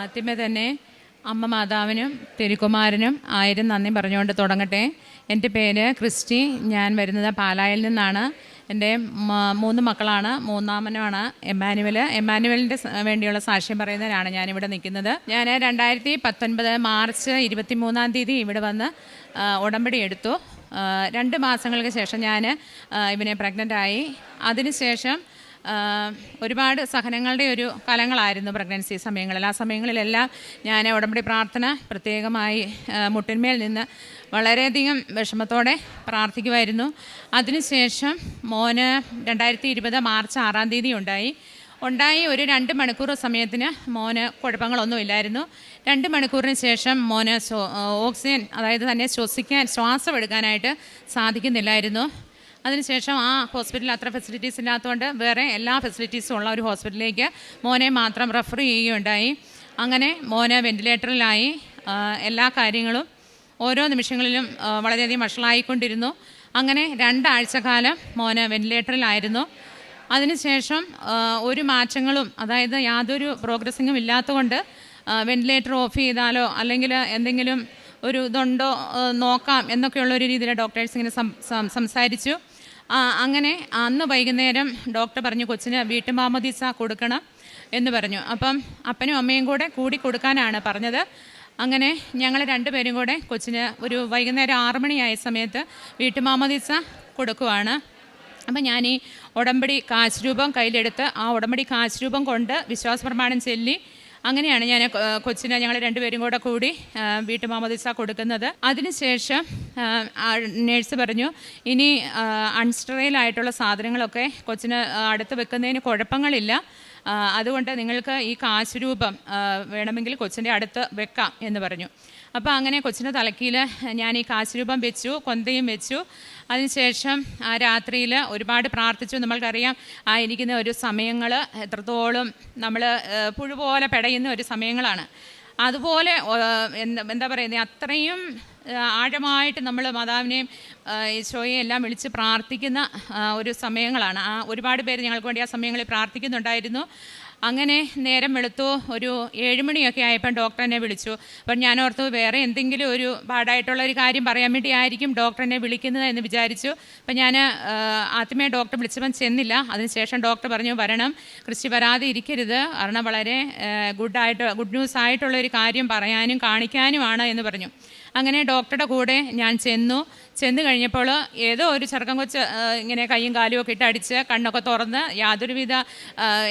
ആദ്യമേ തന്നെ അമ്മ മാതാവിനും തിരുക്കുമാരനും ആയിരം നന്ദി പറഞ്ഞുകൊണ്ട് തുടങ്ങട്ടെ. എന്റെ പേര് ക്രിസ്റ്റി. ഞാൻ വരുന്നത് പാലായിൽ നിന്നാണ്. എന്റെ മൂന്ന് മക്കളാണ്. മൂന്നാമനാണ് എമ്മാനുവൽ. എമ്മാനുവലിന്റെ വേണ്ടിയുള്ള സാക്ഷ്യം പറയുന്നതിനാണ് ഞാനിവിടെ നിൽക്കുന്നത്. ഞാൻ രണ്ടായിരത്തി പത്തൊൻപത് മാർച്ച് ഇരുപത്തി മൂന്നാം തീയതി ഇവിടെ വന്ന് ഉടമ്പടി എടുത്തു. രണ്ട് മാസങ്ങൾക്ക് ശേഷം ഞാൻ ഇവനെ പ്രഗ്നന്റായി. അതിനുശേഷം ആഹ് ഒരുപാട് സഹനങ്ങളുടെ ഒരു കാലങ്ങളായിരുന്നു പ്രഗ്നൻസി സമയങ്ങളിൽ. ആ സമയങ്ങളിലെല്ലാം ഞാൻ ഉടമ്പടി പ്രാർത്ഥന പ്രത്യേകമായി മുട്ടിന്മേൽ നിന്ന് വളരെയധികം വിഷമത്തോടെ പ്രാർത്ഥിക്കുമായിരുന്നു അതിനുശേഷം മോന് രണ്ടായിരത്തി ഇരുപത് മാർച്ച് ആറാം തീയതി ഉണ്ടായി ഉണ്ടായി ഒരു രണ്ട് മണിക്കൂർ സമയത്തിന് മോന് കുഴപ്പങ്ങളൊന്നുമില്ലായിരുന്നു. രണ്ട് മണിക്കൂറിന് ശേഷം മോന് ഓക്സിജൻ അതായത് തന്നെ ശ്വസിക്കാൻ ശ്വാസം എടുക്കാനായിട്ട് സാധിക്കുന്നില്ലായിരുന്നു. അതിനുശേഷം ആ ഹോസ്പിറ്റലിൽ അത്ര ഫെസിലിറ്റീസ് ഇല്ലാത്തതുകൊണ്ട് വേറെ എല്ലാ ഫെസിലിറ്റീസും ഉള്ള ഒരു ഹോസ്പിറ്റലിലേക്ക് മോനെ മാത്രം റെഫർ ചെയ്യുകയുണ്ടായി. അങ്ങനെ മോന് വെന്റിലേറ്ററിലായി എല്ലാ കാര്യങ്ങളും ഓരോ നിമിഷങ്ങളിലും വളരെയധികം വഷളായിക്കൊണ്ടിരുന്നു. അങ്ങനെ രണ്ടാഴ്ച കാലം മോന് വെന്റിലേറ്ററിലായിരുന്നു അതിനുശേഷം ഒരു മാറ്റങ്ങളും അതായത് യാതൊരു പ്രോഗ്രസിങ്ങും ഇല്ലാത്തതുകൊണ്ട് വെന്റിലേറ്റർ ഓഫ് ചെയ്താലോ അല്ലെങ്കിൽ എന്തെങ്കിലും ഒരു ഇതുണ്ടോ നോക്കാം എന്നൊക്കെയുള്ള ഒരു രീതിയിൽ ഡോക്ടേഴ്സ് ഇങ്ങനെ സംസാരിച്ചു. അങ്ങനെ അന്ന് വൈകുന്നേരം ഡോക്ടർ പറഞ്ഞു കൊച്ചിന് വീട്ടുമാമദിസ കൊടുക്കണം എന്ന് പറഞ്ഞു. അപ്പം അപ്പനും അമ്മയും കൂടെ കൂടി കൊടുക്കാനാണ് പറഞ്ഞത്. അങ്ങനെ ഞങ്ങൾ രണ്ടുപേരും കൂടെ കൊച്ചിന് ഒരു വൈകുന്നേരം ആറു മണിയായ സമയത്ത് വീട്ടുമാമദിസ കൊടുക്കുവാണ്. അപ്പം ഞാൻ ഈ ഉടമ്പടി കാശ് രൂപം കയ്യിലെടുത്ത് ആ ഉടമ്പടി കാശ് രൂപം കൊണ്ട് വിശ്വാസ പ്രമാണം ചൊല്ലി അങ്ങനെയാണ് ഞാൻ കൊച്ചിനെ ഞങ്ങൾ രണ്ടുപേരും കൂടെ കൂടി വീട്ടു വീട്ടുമാമദിസ കൊടുക്കുന്നത്. അതിനുശേഷം നേഴ്സ് പറഞ്ഞു ഇനി അൺസ്റ്ററയിലായിട്ടുള്ള സാധനങ്ങളൊക്കെ കൊച്ചിന് അടുത്ത് വെക്കുന്നതിന് കുഴപ്പങ്ങളില്ല. അതുകൊണ്ട് നിങ്ങൾക്ക് ഈ കാശുരൂപം വേണമെങ്കിൽ കൊച്ചിന്റെ അടുത്ത് വെക്കാം എന്ന് പറഞ്ഞു. അപ്പോൾ അങ്ങനെ കൊച്ചിന്റെ തലക്കിയിൽ ഞാൻ ഈ കാശുരൂപം വെച്ചു കൊന്തയും വെച്ചു. അതിനുശേഷം ആ രാത്രിയിൽ ഒരുപാട് പ്രാർത്ഥിച്ചു. നമ്മൾക്കറിയാം ആ ഇരിക്കുന്ന ഒരു സമയങ്ങൾ എത്രത്തോളം നമ്മൾ പുഴുപോലെ പെടയുന്ന ഒരു സമയങ്ങളാണ്. അതുപോലെ എന്താ എന്താ പറയുന്നത് അത്രയും ആഴമായിട്ട് നമ്മൾ മാതാവിനെയും ഈശോയെയും എല്ലാം വിളിച്ച് പ്രാർത്ഥിക്കുന്ന ഒരു സമയങ്ങളാണ്. ആ ഒരുപാട് പേര് ഞങ്ങൾക്ക് വേണ്ടി ആ സമയങ്ങളിൽ പ്രാർത്ഥിക്കുന്നുണ്ടായിരുന്നു. അങ്ങനെ നേരം വെളുത്തു. ഒരു ഏഴുമണിയൊക്കെ ആയപ്പോൾ ഡോക്ടർ എന്നെ വിളിച്ചു. അപ്പം ഞാൻ ഓർത്തു വേറെ എന്തെങ്കിലും ഒരു പാടായിട്ടുള്ള ഒരു കാര്യം പറയാൻ വേണ്ടി ആയിരിക്കും ഡോക്ടർ എന്നെ വിളിക്കുന്നത് എന്ന് വിചാരിച്ചു. അപ്പം ഞാൻ ആദ്യമേ ഡോക്ടർ വിളിച്ചപ്പം ചെന്നില്ല. അതിനുശേഷം ഡോക്ടർ പറഞ്ഞു വരണം കൃഷി വരാതെ ഇരിക്കരുത്. കാരണം വളരെ ഗുഡായിട്ട് ഗുഡ് ന്യൂസ് ആയിട്ടുള്ള ഒരു കാര്യം പറയാനും കാണിക്കാനുമാണ് എന്ന് പറഞ്ഞു. അങ്ങനെ ഡോക്ടറുടെ കൂടെ ഞാൻ ചെന്നു. ചെന്ന് കഴിഞ്ഞപ്പോൾ ഏതോ ഒരു ചെറുക്കം കൊച്ച് ഇങ്ങനെ കൈയും കാലും ഒക്കെ ഇട്ട് അടിച്ച് കണ്ണൊക്കെ തുറന്ന് യാതൊരുവിധ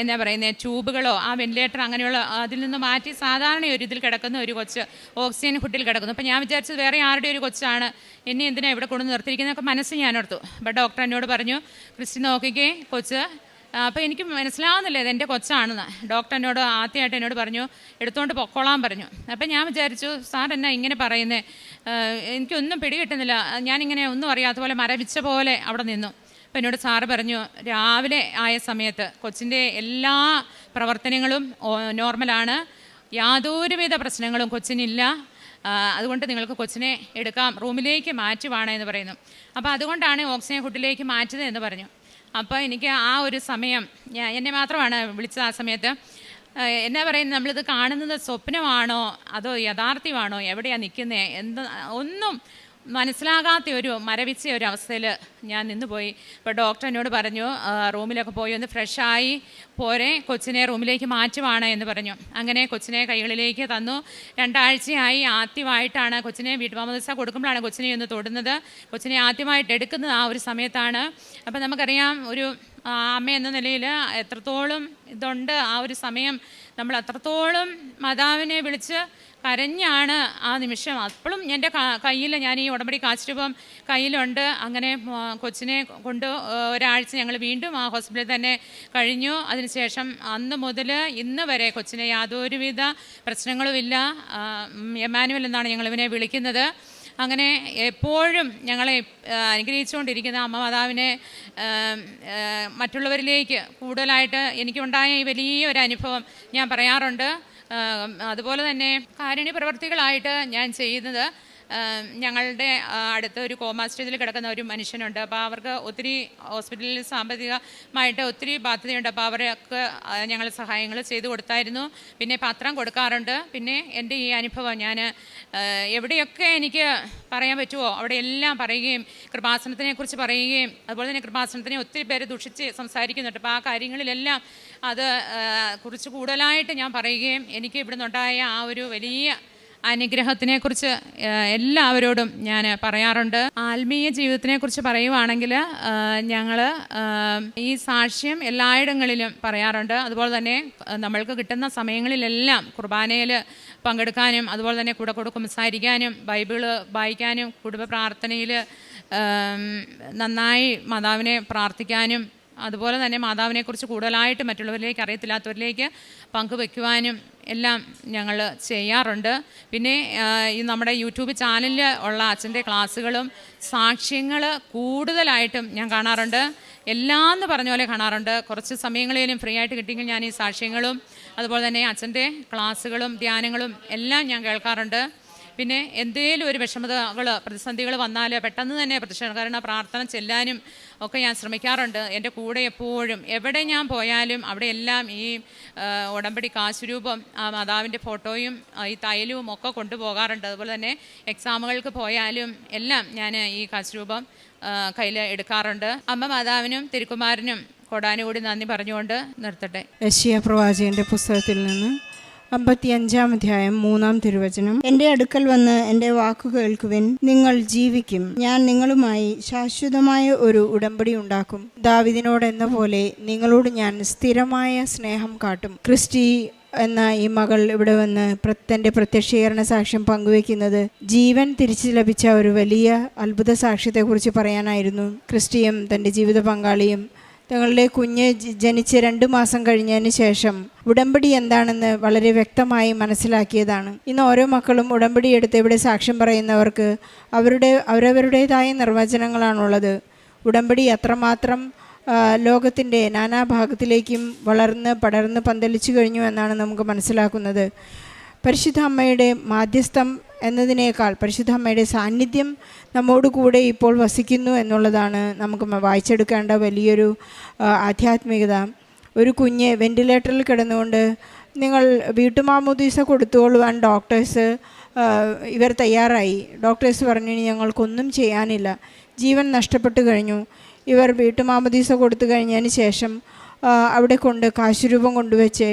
എന്നാ പറയുന്നത് ട്യൂബുകളോ ആ വെന്റിലേറ്റർ അങ്ങനെയുള്ള അതിൽ നിന്ന് മാറ്റി സാധാരണ ഒരു ഇതിൽ കിടക്കുന്ന ഒരു കൊച്ച് ഓക്സിജൻ ഹുട്ടിൽ കിടക്കുന്നു. അപ്പോൾ ഞാൻ വിചാരിച്ചത് വേറെ ആരുടെ ഒരു കൊച്ചാണ്. എന്നെ എന്തിനാണ് ഇവിടെ കൊണ്ടു നിർത്തിയിരിക്കുന്നതൊക്കെ മനസ്സ് ഞാൻ ഓർത്തു. അപ്പോൾ ഡോക്ടർ എന്നോട് പറഞ്ഞു ക്രിസ്റ്റി നോക്കിക്കേ കൊച്ച് അപ്പോൾ എനിക്ക് മനസ്സിലാവുന്നില്ല ഇത് എന്റെ കൊച്ചാണെന്ന്. ഡോക്ടർ എന്നോട് ആദ്യമായിട്ട് എന്നോട് പറഞ്ഞു എടുത്തുകൊണ്ട് പൊക്കോളാൻ പറഞ്ഞു. അപ്പോൾ ഞാൻ വിചാരിച്ചു സാർ എന്നാ ഇങ്ങനെ പറയുന്നേ? എനിക്കൊന്നും പിടികിട്ടുന്നില്ല ഞാനിങ്ങനെ ഒന്നും അറിയാത്ത പോലെ മരവിച്ച പോലെ അവിടെ നിന്നു. അപ്പോൾ എന്നോട് സാറ് പറഞ്ഞു രാവിലെ ആയ സമയത്ത് കൊച്ചിന്റെ എല്ലാ പ്രവർത്തനങ്ങളും നോർമലാണ്. യാതൊരുവിധ പ്രശ്നങ്ങളും കൊച്ചിനില്ല. അതുകൊണ്ട് നിങ്ങൾക്ക് കൊച്ചിനെ എടുക്കാം റൂമിലേക്ക് മാറ്റുവാണ് എന്ന് പറയുന്നു. അപ്പോൾ അതുകൊണ്ടാണ് ഓക്സിജൻ കുട്ടിലേക്ക് മാറ്റുന്നത് എന്ന് പറഞ്ഞു. അപ്പോൾ എനിക്ക് ആ ഒരു സമയം ഞാൻ എന്നെ മാത്രമാണ് വിളിച്ചത് ആ സമയത്ത്. എന്നാ പറയുന്നത് നമ്മളിത് കാണുന്നത് സ്വപ്നമാണോ? അതോ യഥാർത്ഥ്യമാണോ? എവിടെയാണ് നിൽക്കുന്നത് എന്ത് ഒന്നും മനസ്സിലാകാത്ത ഒരു മരവിച്ച ഒരു അവസ്ഥയിൽ ഞാൻ നിന്നുപോയി. ഇപ്പോൾ ഡോക്ടർ എന്നോട് പറഞ്ഞു റൂമിലൊക്കെ പോയി ഒന്ന് ഫ്രഷായി പോരെ കൊച്ചിനെ റൂമിലേക്ക് മാറ്റുവാണ് എന്ന് പറഞ്ഞു. അങ്ങനെ കൊച്ചിനെ കൈകളിലേക്ക് തന്നു. രണ്ടാഴ്ചയായി ആദ്യമായിട്ടാണ് കൊച്ചിനെ വീട്ടുമാമദിസ കൊടുക്കുമ്പോഴാണ് കൊച്ചിനെ ഒന്ന് തൊടുന്നത്. കൊച്ചിനെ ആദ്യമായിട്ട് എടുക്കുന്നത് ആ ഒരു സമയത്താണ്. അപ്പോൾ നമുക്കറിയാം ഒരു അമ്മ എന്ന നിലയിൽ എത്രത്തോളം ഇതുണ്ട് ആ ഒരു സമയം നമ്മൾ അത്രത്തോളം മാതാവിനെ വിളിച്ച് കരഞ്ഞാണ് ആ നിമിഷം. അപ്പോഴും എന്റെ കയ്യിൽ ഞാൻ ഈ ഉടമ്പടി കാശുരൂപം കയ്യിലുണ്ട്. അങ്ങനെ കൊച്ചിനെ കൊണ്ട് ഒരാഴ്ച ഞങ്ങൾ വീണ്ടും ആ ഹോസ്പിറ്റലിൽ തന്നെ കഴിഞ്ഞു. അതിനുശേഷം അന്ന് മുതൽ ഇന്ന് വരെ കൊച്ചിനെ യാതൊരുവിധ പ്രശ്നങ്ങളുമില്ല. എമാനുവൽ എന്നാണ് ഞങ്ങൾ ഇവനെ വിളിക്കുന്നത്. അങ്ങനെ എപ്പോഴും ഞങ്ങളെ അനുഗ്രഹിച്ചുകൊണ്ടിരിക്കുന്ന അമ്മ മാതാവിനെ മറ്റുള്ളവരിലേക്ക് കൂടുതലായിട്ട് എനിക്കുണ്ടായ ഈ വലിയൊരു അനുഭവം ഞാൻ പറയാറുണ്ട്. അതുപോലെ തന്നെ കാരുണ്യ പ്രവർത്തികളായിട്ട് ഞാൻ ചെയ്യുന്നത്. ഞങ്ങളുടെ അടുത്ത് ഒരു കോമാ സ്റ്റേജിൽ കിടക്കുന്ന ഒരു മനുഷ്യനുണ്ട്. അപ്പോൾ അവർക്ക് ഒത്തിരി ഹോസ്പിറ്റലിൽ സാമ്പത്തികമായിട്ട് ഒത്തിരി ബാധ്യതയുണ്ട്. അപ്പോൾ അവർക്ക് ഞങ്ങൾ സഹായങ്ങൾ ചെയ്തു കൊടുത്തായിരുന്നു. പിന്നെ പത്രം കൊടുക്കാറുണ്ട്. പിന്നെ എന്റെ ഈ അനുഭവം ഞാൻ എവിടെയൊക്കെ എനിക്ക് പറയാൻ പറ്റുമോ അവിടെ എല്ലാം പറയുകയും കൃപാസനത്തിനെ കുറിച്ച് പറയുകയും അതുപോലെ തന്നെ കൃപാസനത്തിനെ ഒത്തിരി പേര് ദുഷിച്ച് സംസാരിക്കുന്നുണ്ട്. അപ്പോൾ ആ കാര്യങ്ങളിലെല്ലാം അത് കുറിച്ച് കൂടുതലായിട്ട് ഞാൻ പറയുകയും എനിക്ക് ഇവിടുന്നുണ്ടായ ആ ഒരു വലിയ അനുഗ്രഹത്തിനെ കുറിച്ച് എല്ലാവരോടും ഞാൻ പറയാറുണ്ട്. ആത്മീയ ജീവിതത്തിനെ കുറിച്ച് പറയുവാണെങ്കിൽ ഞങ്ങൾ ഈ സാക്ഷ്യം എല്ലായിടങ്ങളിലും പറയാറുണ്ട്. അതുപോലെ തന്നെ നമ്മൾക്ക് കിട്ടുന്ന സമയങ്ങളിലെല്ലാം കുർബാനയിൽ പങ്കെടുക്കാനും അതുപോലെ തന്നെ കൂടെ കൂടെ സംസാരിക്കാനും ബൈബിൾ വായിക്കാനും കുടുംബ പ്രാർത്ഥനയിൽ നന്നായി മാതാവിനെ പ്രാർത്ഥിക്കാനും അതുപോലെ തന്നെ മാതാവിനെക്കുറിച്ച് കൂടുതലായിട്ട് മറ്റുള്ളവരിലേക്ക് അറിയത്തില്ലാത്തവരിലേക്ക് പങ്കുവെക്കുവാനും എല്ലാം ഞങ്ങൾ ചെയ്യാറുണ്ട്. പിന്നെ ഈ നമ്മുടെ യൂട്യൂബ് ചാനലിൽ ഉള്ള അച്ഛന്റെ ക്ലാസ്സുകളും സാക്ഷ്യങ്ങൾ കൂടുതലായിട്ടും ഞാൻ കാണാറുണ്ട്. എല്ലാം എന്ന് പറഞ്ഞ പോലെ കാണാറുണ്ട്. കുറച്ച് സമയങ്ങളിലും ഫ്രീ ആയിട്ട് കിട്ടിയെങ്കിൽ ഞാൻ ഈ സാക്ഷ്യങ്ങളും അതുപോലെ തന്നെ അച്ഛന്റെ ക്ലാസ്സുകളും ധ്യാനങ്ങളും എല്ലാം ഞാൻ കേൾക്കാറുണ്ട്. പിന്നെ എന്തേലും ഒരു വിഷമതകൾ പ്രതിസന്ധികൾ വന്നാൽ പെട്ടെന്ന് തന്നെ പ്രതിഷേധകരണ പ്രാർത്ഥന ചെല്ലാനും ഒക്കെ ഞാൻ ശ്രമിക്കാറുണ്ട്. എന്റെ കൂടെ എപ്പോഴും. എവിടെ ഞാൻ പോയാലും അവിടെ എല്ലാം ഈ ഉടമ്പടി കാശുരൂപം ആ മാതാവിന്റെ ഫോട്ടോയും ഈ തൈലവും ഒക്കെ കൊണ്ടുപോകാറുണ്ട്. അതുപോലെ തന്നെ എക്സാമുകൾക്ക് പോയാലും എല്ലാം ഞാൻ ഈ കാശുരൂപം കയ്യിൽ എടുക്കാറുണ്ട്. അമ്മ മാതാവിനും തിരുക്കുമാരനും കൊടാനുകൂടി നന്ദി പറഞ്ഞുകൊണ്ട് നിർത്തട്ടെ. യശിയ പ്രവാചകന്റെ പുസ്തകത്തിൽ നിന്ന് അമ്പത്തിയഞ്ചാം അധ്യായം മൂന്നാം തിരുവചനം. എന്റെ അടുക്കൽ വന്ന് എന്റെ വാക്കു കേൾക്കുവിൻ നിങ്ങൾ ജീവിക്കും. ഞാൻ നിങ്ങളുമായി ശാശ്വതമായ ഒരു ഉടമ്പടി ഉണ്ടാക്കും. ദാവിദിനോട് എന്ന പോലെ നിങ്ങളോട് ഞാൻ സ്ഥിരമായ സ്നേഹം കാട്ടും. ക്രിസ്റ്റി എന്ന ഈ മകൾ ഇവിടെ വന്ന് തന്റെ പ്രത്യക്ഷീകരണ സാക്ഷ്യം പങ്കുവെക്കുന്നത് ജീവൻ തിരിച്ചു ലഭിച്ച ഒരു വലിയ അത്ഭുത സാക്ഷ്യത്തെക്കുറിച്ച് പറയാനായിരുന്നു. ക്രിസ്റ്റിയും തന്റെ ജീവിത പങ്കാളിയും തങ്ങളുടെ കുഞ്ഞ് ജനിച്ച് രണ്ട് മാസം കഴിഞ്ഞതിന് ശേഷം ഉടമ്പടി എന്താണെന്ന് വളരെ വ്യക്തമായി മനസ്സിലാക്കിയതാണ്. ഇന്ന് ഓരോ മക്കളും ഉടമ്പടി എടുത്ത് ഇവിടെ സാക്ഷ്യം പറയുന്നവർക്ക് അവരുടെ അവരവരുടേതായ നിർവചനങ്ങളാണുള്ളത്. ഉടമ്പടി അത്രമാത്രം ലോകത്തിന്റെ നാനാഭാഗത്തിലേക്കും വളർന്ന് പടർന്ന് പന്തലിച്ചു കഴിഞ്ഞു എന്നാണ് നമുക്ക് മനസ്സിലാക്കുന്നത്. പരിശുദ്ധ അമ്മയുടെ മാധ്യസ്ഥം എന്നതിനേക്കാൾ പരിശുദ്ധ അമ്മയുടെ സാന്നിധ്യം നമ്മോട് കൂടെ ഇപ്പോൾ വസിക്കുന്നു എന്നുള്ളതാണ് നമുക്ക് വായിച്ചെടുക്കേണ്ട വലിയൊരു ആധ്യാത്മികത. ഒരു കുഞ്ഞ് വെന്റിലേറ്ററിൽ കിടന്നുകൊണ്ട് നിങ്ങൾ വീട്ടുമാമോദീസ കൊടുത്തുകൊള്ളുവാൻ ഡോക്ടേഴ്സ് ഇവർ തയ്യാറായി. ഡോക്ടേഴ്സ് പറഞ്ഞു "ഇനി ഞങ്ങൾക്കൊന്നും ചെയ്യാനില്ല. ജീവൻ നഷ്ടപ്പെട്ടു കഴിഞ്ഞു. ഇവർ വീട്ടുമാമോദീസ കൊടുത്തു കഴിഞ്ഞതിന് ശേഷം അവിടെ കൊണ്ട് കാശുരൂപം കൊണ്ടുവച്ച്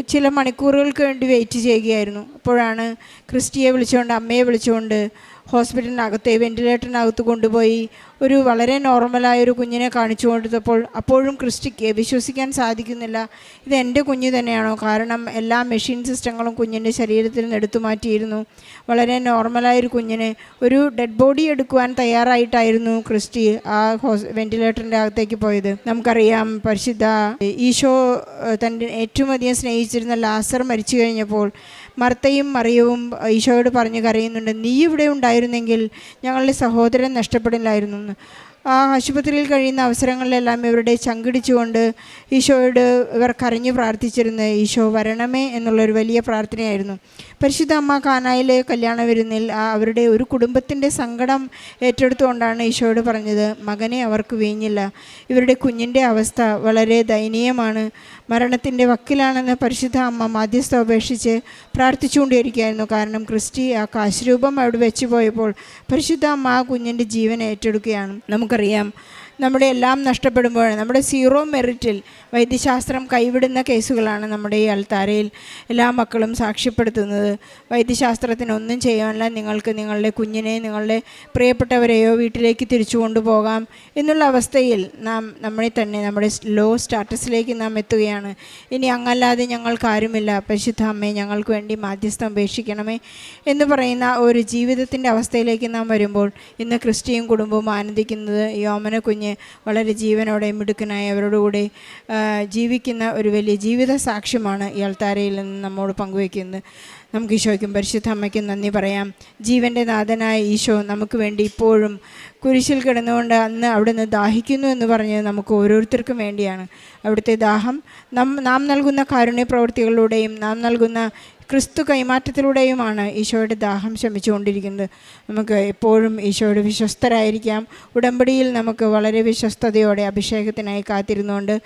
ചില മണിക്കൂറുകൾക്ക് വേണ്ടി വെയിറ്റ് ചെയ്യുകയായിരുന്നു. അപ്പോഴാണ് ക്രിസ്റ്റിയെ വിളിച്ചുകൊണ്ട് അമ്മയെ വിളിച്ചുകൊണ്ട് ഹോസ്പിറ്റലിനകത്ത് വെന്റിലേറ്ററിനകത്ത് കൊണ്ടുപോയി ഒരു വളരെ നോർമലായ ഒരു കുഞ്ഞിനെ കാണിച്ചു കൊടുത്തപ്പോൾ അപ്പോഴും ക്രിസ്റ്റിക്ക് വിശ്വസിക്കാൻ സാധിക്കുന്നില്ല. ഇത് എന്റെ കുഞ്ഞ് തന്നെയാണോ? കാരണം എല്ലാ മെഷീൻ സിസ്റ്റങ്ങളും കുഞ്ഞിന്റെ ശരീരത്തിൽ നിന്ന് എടുത്തു മാറ്റിയിരുന്നു. വളരെ നോർമലായ ഒരു കുഞ്ഞിനെ ഒരു ഡെഡ് ബോഡി എടുക്കുവാൻ തയ്യാറായിട്ടായിരുന്നു ക്രിസ്റ്റി ആ ഹോസ് വെന്റിലേറ്ററിന്റെ അകത്തേക്ക് പോയത്. നമുക്കറിയാം പരിശുദ്ധ ഈശോ തന്റെ ഏറ്റവും അധികം സ്നേഹിച്ചിരുന്ന ലാസർ മരിച്ചു കഴിഞ്ഞപ്പോൾ മർത്തയും മറിയവും ഈശോയോട് പറഞ്ഞു കരയുന്നുണ്ട് നീ ഇവിടെ ഉണ്ടായിരുന്നെങ്കിൽ ഞങ്ങളുടെ സഹോദരൻ നഷ്ടപ്പെടില്ലായിരുന്നു. എന്ന് ആ ആശുപത്രിയിൽ കഴിയുന്ന അവസരങ്ങളിലെല്ലാം ഇവരുടെ ചങ്കിടിച്ചുകൊണ്ട് ഈശോയോട് ഇവർ കരഞ്ഞു പ്രാർത്ഥിച്ചിരുന്ന ഈശോ വരണമേ എന്നുള്ളൊരു വലിയ പ്രാർത്ഥനയായിരുന്നു. പരിശുദ്ധ അമ്മ കാനായിലെ കല്യാണ വിരുന്നിൽ അവരുടെ ഒരു കുടുംബത്തിന്റെ സങ്കടം ഏറ്റെടുത്തുകൊണ്ടാണ് ഈശോയോട് പറഞ്ഞത് മകനെ അവർക്ക് വീഞ്ഞില്ല. ഇവരുടെ കുഞ്ഞിന്റെ അവസ്ഥ വളരെ ദയനീയമാണ്. മരണത്തിന്റെ വക്കിലാണെന്ന് പരിശുദ്ധ അമ്മ മാധ്യസ്ഥ അപേക്ഷിച്ച് പ്രാർത്ഥിച്ചുകൊണ്ടിരിക്കുകയായിരുന്നു കാരണം ക്രിസ്റ്റി ആ കാശുരൂപം അവിടെ വെച്ച് പോയപ്പോൾ പരിശുദ്ധ അമ്മ ആ കുഞ്ഞിന്റെ ജീവൻ ഏറ്റെടുക്കുകയാണ്. നമുക്കറിയാം നമ്മുടെ എല്ലാം നഷ്ടപ്പെടുമ്പോൾ നമ്മുടെ സീറോ മെറിറ്റിൽ വൈദ്യശാസ്ത്രം കൈവിടുന്ന കേസുകളാണ് നമ്മുടെ ഈ അൽത്താരയിൽ എല്ലാ മക്കളും സാക്ഷ്യപ്പെടുത്തുന്നത്. വൈദ്യശാസ്ത്രത്തിന് ഒന്നും നിങ്ങൾക്ക് നിങ്ങളുടെ കുഞ്ഞിനെ നിങ്ങളുടെ പ്രിയപ്പെട്ടവരെയോ വീട്ടിലേക്ക് തിരിച്ചു കൊണ്ടുപോകാം എന്നുള്ള അവസ്ഥയിൽ നാം നമ്മളെ തന്നെ നമ്മുടെ ലോ സ്റ്റാറ്റസിലേക്ക് നാം എത്തുകയാണ്. ഇനി അങ്ങല്ലാതെ ഞങ്ങൾക്ക് ആരുമില്ല. പരിശുദ്ധ അമ്മയെ ഞങ്ങൾക്ക് വേണ്ടി മാധ്യസ്ഥം അപേക്ഷിക്കണമേ എന്ന് പറയുന്ന ഒരു ജീവിതത്തിന്റെ അവസ്ഥയിലേക്ക് നാം വരുമ്പോൾ ഇന്ന് ക്രിസ്ത്യൻ കുടുംബവും ആനന്ദിക്കുന്നത് യോമന ഓമന കുഞ്ഞ് വളരെ ജീവനോടെ മിടുക്കനായി അവരോടുകൂടി ജീവിക്കുന്ന ഒരു വലിയ ജീവിത സാക്ഷ്യമാണ് ഈ അൾത്താരയിൽ നിന്ന് നമ്മോട് പങ്കുവയ്ക്കുന്നത്. നമുക്ക് ഈശോയ്ക്കും പരിശുദ്ധ അമ്മയ്ക്കും നന്ദി പറയാം. ജീവന്റെ നാഥനായ ഈശോ നമുക്ക് വേണ്ടി ഇപ്പോഴും കുരിശിൽ കിടന്നുകൊണ്ട് അന്ന് അവിടുന്ന് ദാഹിക്കുന്നു എന്ന് പറഞ്ഞത് നമുക്ക് ഓരോരുത്തർക്കും വേണ്ടിയാണ്. അവിടുത്തെ ദാഹം നാം നാം നൽകുന്ന കാരുണ്യ പ്രവൃത്തികളിലൂടെയും നാം നൽകുന്ന ക്രിസ്തു കൈമാറ്റത്തിലൂടെയുമാണ് ഈശോയുടെ ദാഹം ശമിച്ചുകൊണ്ടിരിക്കുന്നത്. നമുക്ക് എപ്പോഴും ഈശോയുടെ വിശ്വസ്തരായിരിക്കാം. ഉടമ്പടിയിൽ നമുക്ക് വളരെ വിശ്വസ്തയോടെ അഭിഷേകത്തിനായി കാത്തിരുന്നുകൊണ്ട്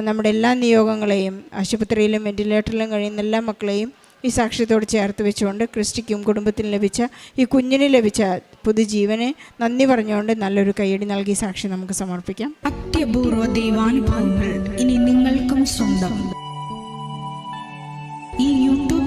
നമ്മുടെ എല്ലാ നിയോഗങ്ങളെയും ആശുപത്രിയിലും വെന്റിലേറ്ററിലും കഴിയുന്ന എല്ലാ മക്കളെയും ഈ സാക്ഷ്യത്തോട് ചേർത്ത് വെച്ചുകൊണ്ട് ക്രിസ്റ്റിക്കും കുടുംബത്തിന് ലഭിച്ച ഈ കുഞ്ഞിന് ലഭിച്ച പുതുജീവനെ നന്ദി പറഞ്ഞുകൊണ്ട് നല്ലൊരു കൈയടി നൽകി സാക്ഷി നമുക്ക് സമർപ്പിക്കാം. അത്യപൂർവ ദൈവാനുഭവങ്ങൾ ഇനി നിങ്ങൾക്കും സ്വന്തം.